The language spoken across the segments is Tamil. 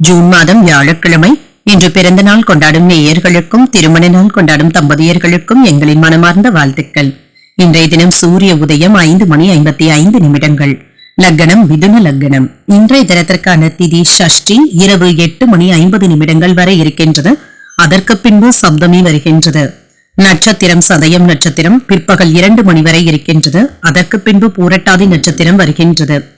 ஜூன் மாதம் வியாழக்கிழமை. இன்று பிறந்த நாள் கொண்டாடும் நேயர்களுக்கும் திருமண நாள் கொண்டாடும் தம்பதியர்களுக்கும் எங்களின் மனமார்ந்த வாழ்த்துக்கள். இன்றைய தினம் சூரிய உதயம் ஐந்து மணி ஐம்பத்தி ஐந்து நிமிடங்கள். லக்னம் மிதுன லக்னம். இன்றைய தினத்திற்கான திதி ஷஷ்டி இரவு எட்டு மணி ஐம்பது நிமிடங்கள் வரை இருக்கின்றது. அதற்கு பின்பு சப்தமி வருகின்றது. நட்சத்திரம் சதயம் நட்சத்திரம் பிற்பகல் இரண்டு மணி வரை இருக்கின்றது. அதற்கு பின்பு பூரட்டாதி நட்சத்திரம் வருகின்றது.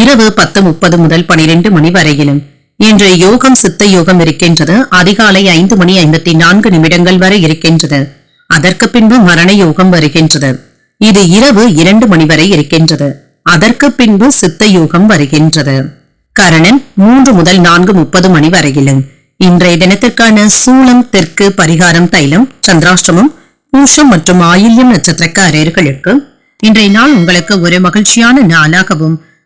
இரவு பத்து முப்பது முதல் பனிரெண்டு மணி வரையிலும். இன்று யோகம் சித்த யோகம் இருக்கின்றது. அதிகாலை ஐந்து மணி ஐம்பத்தி நான்கு நிமிடங்கள் வரை இருக்கின்றது. அதற்கு பின்பு மரண யோகம் வருகின்றது. இது இரவு இரண்டு மணி வரை இருக்கின்றது. அதற்கு பின்பு சித்த யோகம் வருகின்றது. கரணன் மூன்று முதல் நான்கு முப்பது மணி வரையிலும். இன்றைய தினத்திற்கான சூளம் தெற்கு பரிகாரம் தைலம் சந்திராஷ்டமம் பூஷம் மற்றும் ஆயில்யம் நட்சத்திரக்காரர்களுக்கு இன்றைய நாள் உங்களுக்கு ஒரு மகிழ்ச்சியான நாளாகவும்